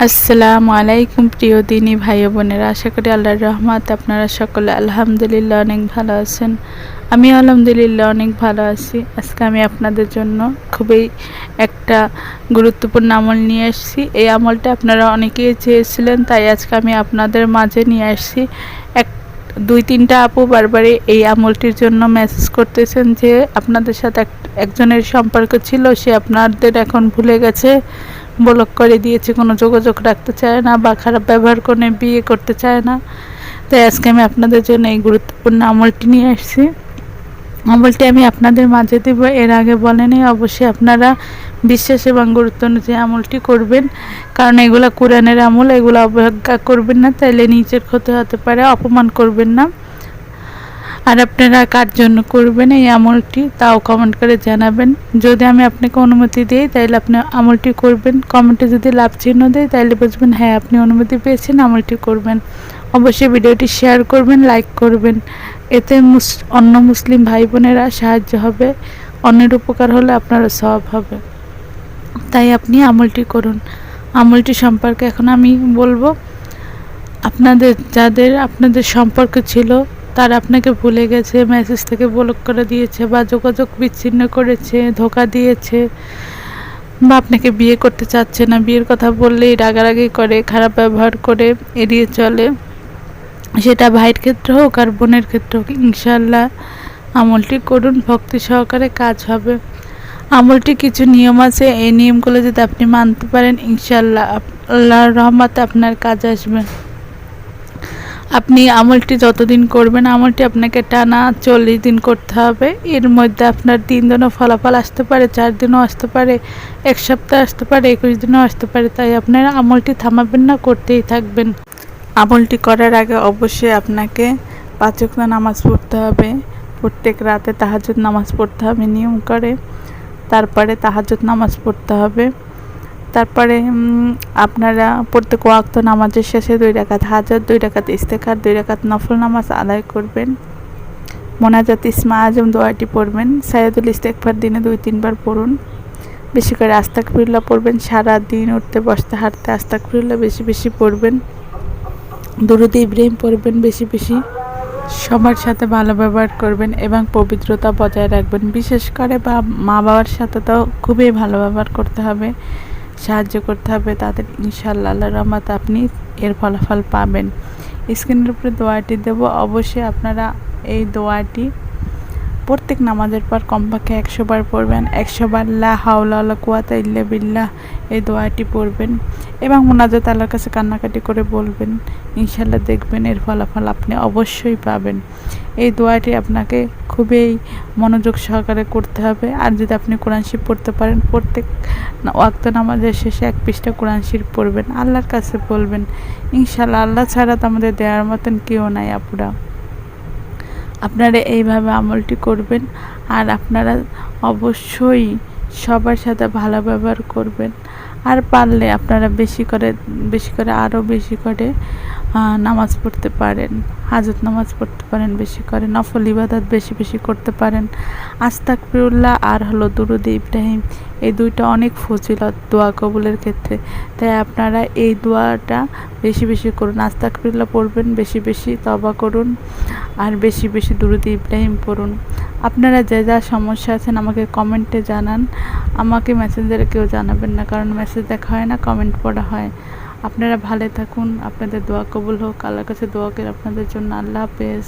আসসালামু আলাইকুম প্রিয় দিনী ভাই বোনেরা, আশা করি আল্লাহর রহমত আপনারা সকলে আলহামদুলিল্লাহ অনেক ভালো আছেন। আমি আলহামদুলিল্লাহ অনেক ভালো আছি। আজকে আমি আপনাদের জন্য খুবই একটা গুরুত্বপূর্ণ আমল নিয়ে এসেছি এই আমলটা আপনারা অনেকেই চেয়েছিলেন, তাই আজকে আমি আপনাদের মাঝে নিয়ে আসছি। এক, দুই, তিনটা আপু বারবারই এই আমলটির জন্য মেসেজ করতেছেন যে আপনাদের সাথে এক- একজনের সম্পর্ক ছিল, সে আপনাদের এখন ভুলে গেছে। ব্লক করে দিয়েছে, কোনো যোগাযোগ রাখতে চায় না বা খারাপ ব্যবহার করে বিয়ে করতে চায় না। তাই আজকে আমি আপনাদের জন্য এই গুরুত্বপূর্ণ আমলটি নিয়ে আসছি। আমলটি আমি আপনাদের মাঝে দেব, এর আগে বলেনি অবশ্যই আপনারা বিশ্বাস এবং গুরুত্ব অনুযায়ী আমলটি করবেন, কারণ এগুলো কোরআনের আমল, এগুলো অবজ্ঞা করবেন না, তাইলে নিজের ক্ষতি হতে পারে, অপমান করবেন না। আর আপনারা কার জন্য করবেন এই আমলটি, তাও কমেন্ট করে জানাবেন। যদি আমি আপনাকে অনুমতি দিই, তাহলে আপনি আমলটি করবেন। কমেন্টে যদি লাভ চিহ্ন দেয় তাহলে বুঝবেন হ্যাঁ আপনি অনুমতি পেয়েছেন, আমলটি করবেন। অবশ্যই ভিডিওটি শেয়ার করবেন লাইক করবেন। এতে মুস, অন্য মুসলিম ভাই বোনেরা সাহায্য হবে। অন্যের উপকার হলে আপনারও সব হবে। তাই আপনি আমলটি করুন। আমলটি সম্পর্কে এখন আমি বলব, আপনাদের, যাদের আপনাদের সম্পর্ক ছিল তারা আপনাকে ভুলে গেছে মেসেজ থেকে ব্লক করে দিয়েছে বা যোগাযোগ বিচ্ছিন্ন করেছে, ধোকা দিয়েছে বা আপনাকে বিয়ে করতে চাচ্ছে না, বিয়ের কথা বললেই রাগারাগি করে, খারাপ ব্যবহার করে এড়িয়ে চলে। সেটা ভাইয়ের ক্ষেত্রে হোক আর বোনের ক্ষেত্রে হোক ইনশাল্লাহ আমলটি করুন, ভক্তি সহকারে কাজ হবে। আমলটি কিছু নিয়ম আছে, এই নিয়মগুলো যদি আপনি মানতে পারেন ইনশাল্লাহ আল্লাহর রহমতে আপনার কাজ আসবে। আপনি আমলটি যতদিন করবেন, আমলটি আপনাকে টানা চল্লিশ দিন করতে হবে। এর মধ্যে আপনার তিন দিনও ফলাফল আসতে পারে, চার দিনও আসতে পারে, এক সপ্তাহ আসতে পারে, একুশ দিনও আসতে পারে। তাই আপনারা আমলটি থামাবেন না, করতেই থাকবেন। আমলটি করার আগে অবশ্যই আপনাকে পাঁচ ওয়াক্ত নামাজ পড়তে হবে। প্রত্যেক রাতে তাহাজ্জুদ নামাজ পড়তে হবে নিয়ম করে। তারপরে তাহাজ্জুদ নামাজ পড়তে হবে। তারপরে আপনারা প্রত্যেক ওয়াক্ত নামাজের শেষে দুই রাকাত হাজার দুই রাকাত ইস্তেকার দুই রাকাত নফল নামাজ আদায় করবেন। মোনাজাত ইসমা আজম দোয়াটি পড়বেন। সাইয়দুল ইস্তেকফার দিনে দুই, তিনবার পড়ুন। বেশি করে আস্তাক পড়বেন। সারা দিন উঠতে, বসতে, হাঁটতে আস্তাক বেশি বেশি পড়বেন। দুরুদ ইব্রাহিম পড়বেন বেশি বেশি। সবার সাথে ভালো ব্যবহার করবেন এবং পবিত্রতা বজায় রাখবেন। বিশেষ করে বা মা বাবার সাথে তো খুবই ভালো ব্যবহার করতে হবে। সাহায্য করতে হবে তাদের। ইনশাল্লাহ আল্লাহ রহমত আপনি এর ফলাফল পাবেন। স্ক্রিনের উপরে দোয়াটি দেব। অবশ্যই আপনারা এই দোয়াটি প্রত্যেক নামাজের পর কমপক্ষে একশো বার পড়বেন। একশো বার লা হাওলা কুয়াতা ইল্লা বিল্লাহ এই দোয়াটি পড়বেন এবং মোনাজাত আল্লাহর কাছে কান্নাকাটি করে বলবেন। ইনশাল্লাহ দেখবেন এর ফলাফল আপনি অবশ্যই পাবেন। এই দোয়াটি আপনাকে খুবই মনোযোগ সহকারে করতে হবে। আর যদি আপনি কোরআন শিব পড়তে পারেন, প্রত্যেক ওয়াক্ত নামাজের শেষে এক পৃষ্ঠা কোরআন শিব পড়বেন। আল্লাহর কাছে বলবেন ইনশাল্লাহ আল্লাহ ছাড়া তো আমাদের দেওয়ার মতন কেউ নাই আপুরা। আপনারা এইভাবে আমলটি করবেন আর আপনারা অবশ্যই সবার সাথে ভালো ব্যবহার করবেন। আর পারলে আপনারা বেশি করে বেশি করে, আরও বেশি করে নামাজ পড়তে পারেন, হাজত নামাজ পড়তে পারেন বেশি করে, নফল ইবাদত বেশি বেশি করতে পারেন। আস্তাকফিরুল্লাহ আর হলো দুরুদ ইব্রাহিম, এই দুইটা অনেক ফজিলত দোয়া কবুলের ক্ষেত্রে। তাই আপনারা এই দোয়াটা বেশি বেশি করুন আস্তাকফিরুল্লাহ পড়বেন, বেশি বেশি তবা করুন, আর বেশি বেশি দুরুদ ইব্রাহিম পড়ুন। আপনারা যে যা সমস্যা আছেন আমাকে কমেন্টে জানান, আমাকে মেসেঞ্জারে কেউ জানাবেন না, কারণ মেসেজ দেখা হয় না, কমেন্ট পড়া হয়। আপনারা ভালো থাকুন, আপনাদের দোয়া কবুল হোক, আল্লাহর কাছে দোয়া করে, আপনাদের জন্য আল্লাহ হাফেজ।